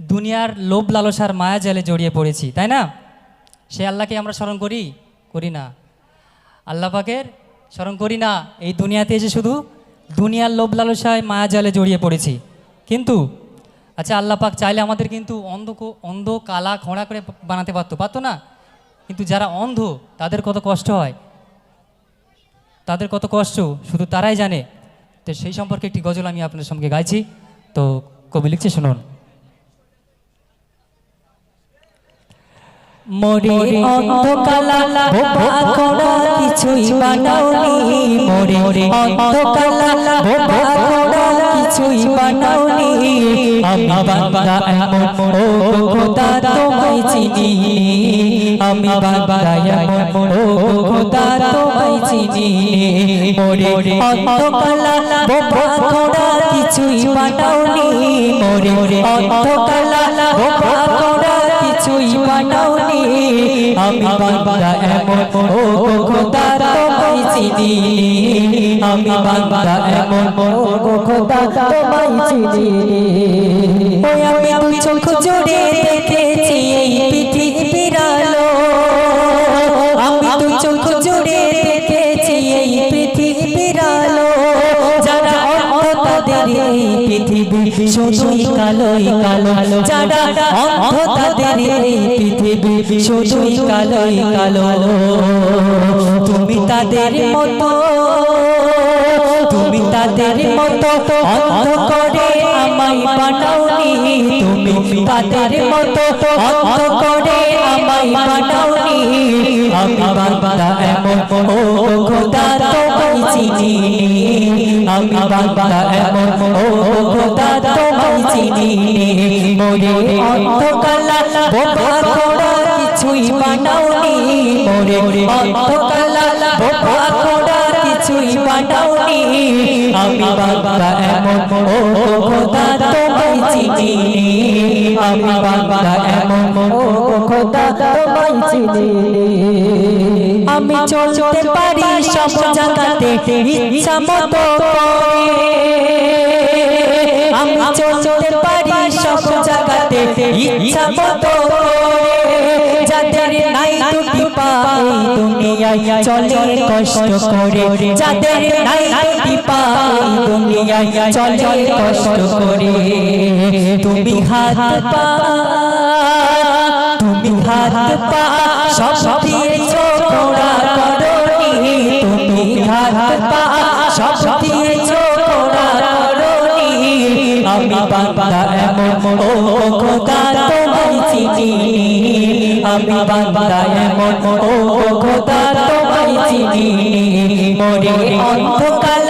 দুনিয়ার লোভ লালসার মায়া জালে জড়িয়ে পড়েছি, তাই না? সে আল্লাহকে আমরা স্মরণ করি? করি না। আল্লাহ পাকের স্মরণ করি না, এই দুনিয়াতে এসে শুধু দুনিয়ার লোভ লালসায় মায়া জালে জড়িয়ে পড়েছি। কিন্তু আচ্ছা আল্লাহ পাক চাইলে আমাদের কিন্তু অন্ধ অন্ধ কালা খোঁড়া করে বানাতে পারতো পারতো না? কিন্তু যারা অন্ধ, তাদের কত কষ্ট হয়? তাদের কত কষ্ট, শুধু তারাই জানে। তো সেই সম্পর্কে একটি গজল আমি আপনার সঙ্গে গাইছি। তো কবি লিখছে, শুনুন। মোরে অন্ধকালা বোবা কোনা কিছুই বানাওনি মোরে অন্ধকালা বোবা কোনা কিছুই বানাওনি আমি বান্দা এমন ও খোদা তোমায় চিনি আমি বান্দা এমন ও খোদা তোমায় চিনি মোরে অন্ধকালা বোবা কোনা কিছুই বানাওনি মোরে অন্ধকালা বোবা কোনা কিছুই বানাওনি। আমি বান্দা এমন, ও খোদা তোমায় চিনি। আমি বান্দা এমন, ও খোদা তোমায় চিনি। ওই আমি আমি চোখ জুড়ে দেখেছি এই পৃথিবীর আমি দু চোখ জুড়ে শুধুই কালোই কালো, যারা অন্ধ তাদের এই পৃথিবী শুধুই কালোই কালো। তুমি তাদের মতো, তুমি তাদের মতো অন্ধ করে আমায় বানাওনি। তুমি তাদের মতো অন্ধ করে আমায় বানাওনি। আমি বান্দা এমন, ও খোদা চিনি আমি বান্দা এমন ও খোদা তোমায় চিনি মোরে অন্ধকালা বোবা কোড়া কিছুই বানাওনি। মোরে অন্ধকালা বোবা কোড়া কিছুই বানাওনি। আমি বান্দা এমন ও খোদা আমি বান্দা এমন ও খোদা তোমায় চিনি। আমি চলতে পারি সব জায়গাতে ইচ্ছা মতো আমি চলতে পারি সব ইচ্ছা মতো যাদের নাই দুটি পা দুনিয়ায় চলে কষ্ট করে, যাদের নাই কষ্ট করে। তুমি হাত পা, তুমি হাত পা, সব দিয়েছ কোড়া করনি। তুমি হাত পা, সব দিয়েছ করনি। আমি বান্দা এমন ও খোদা তোমায় চিনি। আমি বান্দা এমন ও খোদা তোমায় চিনি। মোরে অন্ধকালা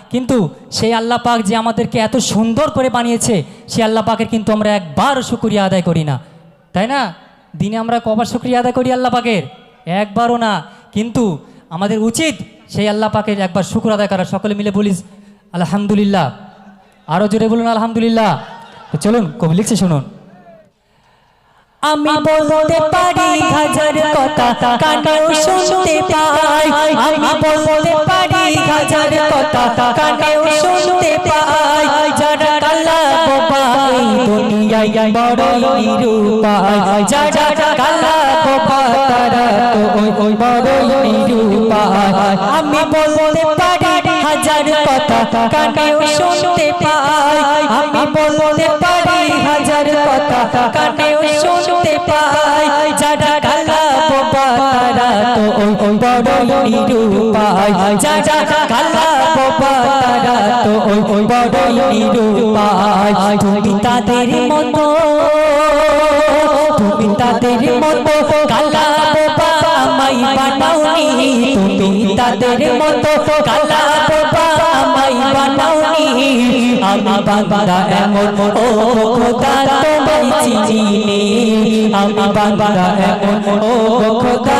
কিন্তু সেই আল্লাহ পাক যে আমাদেরকে এত সুন্দর করে বানিয়েছে, সেই আল্লাহ পাকের কিন্তু আমরা একবার শুক্রিয়া আদায় করি না। তাই না? দিনে আমরা কবার শুক্রিয়া আদায় করি আল্লাহ পাকের? একবারও না। কিন্তু আমাদের উচিত সেই আল্লাহ পাকের একবার শুক্র আদায় করা। সকলে মিলে বলিস, আলহামদুলিল্লাহ। আরও জোরে বলুন, আলহামদুলিল্লাহ। তো চলুন, কবি লিখছে, শুনুন। আমি বলতে পারি, হাজার কথা, কানেও শুনতে পাই। আমি বলতে পারি হাজার কথা কানেও শুনতে পাই, যারা কালা বোবা দুনিয়ায় বড় নিরূপায় যারা কালা তারা তো ওই ওই বড় নিরূপায় আমি বলতে পারি হাজার কথা কানেও শুনতে পাই, আমি বলতে পারি হাজার কথা কানেও শুনতে বড় নিরূপায় যারা কালা বোবা তারা তো ওই বড় নিরূপায় তুমি তাদের মতো, তুমি তাদের মতো কালা বোবা আমায় বানাওনি, তুমি তাদের মতো কালা বোবা আমায় বানাওনি। আমি বান্দা এমন, ও খোদা তোমায় চিনি। আমি বান্দা এমন, ও খোদা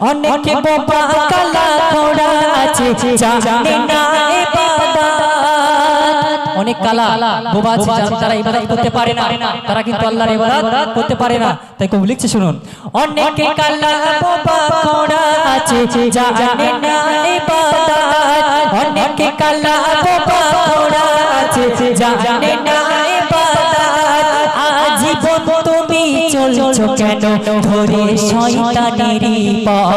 অনেকে বোবা কালা খোড়া আছে জানে না অনেক কালা বোবা আছে যারা- তারা ইবাদত করতে পারে না। তারা কিন্তু আল্লাহর ইবাদত করতে পারে না। তাই কবি লিখছে শুনুন। অনেকে কালা বোবা খোড়া আছে জানে না ইবাদত অনেকে কালা বোবা খোড়া আছে জানে না ইবাদত আজীবন তুমি চলছো কেন? ধরে শয়তানেরই পথ।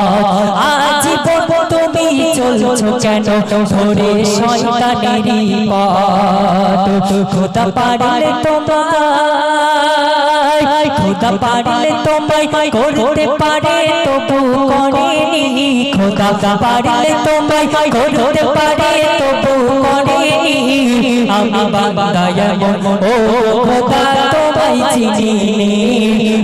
আজীবন তুমি চলছো কেন? ধরে শয়তানেরই পথ। খোদা পারলে তোমায়, খোদা পারলে তোমায় করতে পারে, তবু করেনি। খোদা পারলে তোমায় করতে পারে, তবু করেনি। আমি এমন, ও খোদা তোমায় চিনি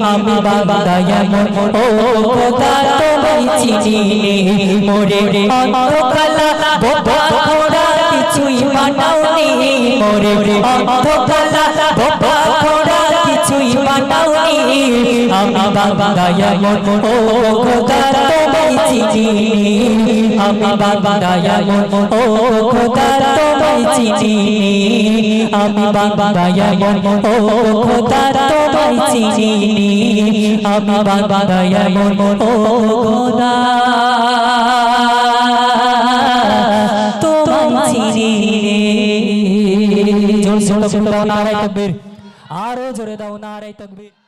আমি বান্দা এমন ও খোদা তোমায় চিনি মোরে অন্ধকালা বোবা খোড়া কিছুই বানাওনি। মোরে অন্ধকালা বোবা খোড়া কিছুই আমি বান্দা এমন ও খোদা খোদা চিনি আমি বান্দা এমন ও খোদা তোমায় চিনি আমি বান্দা এমন ও খোদা তোমায় চিনি জোরে জোরে দাও নারায় তকবীর আরও জোরে দাও নারায় তকবীর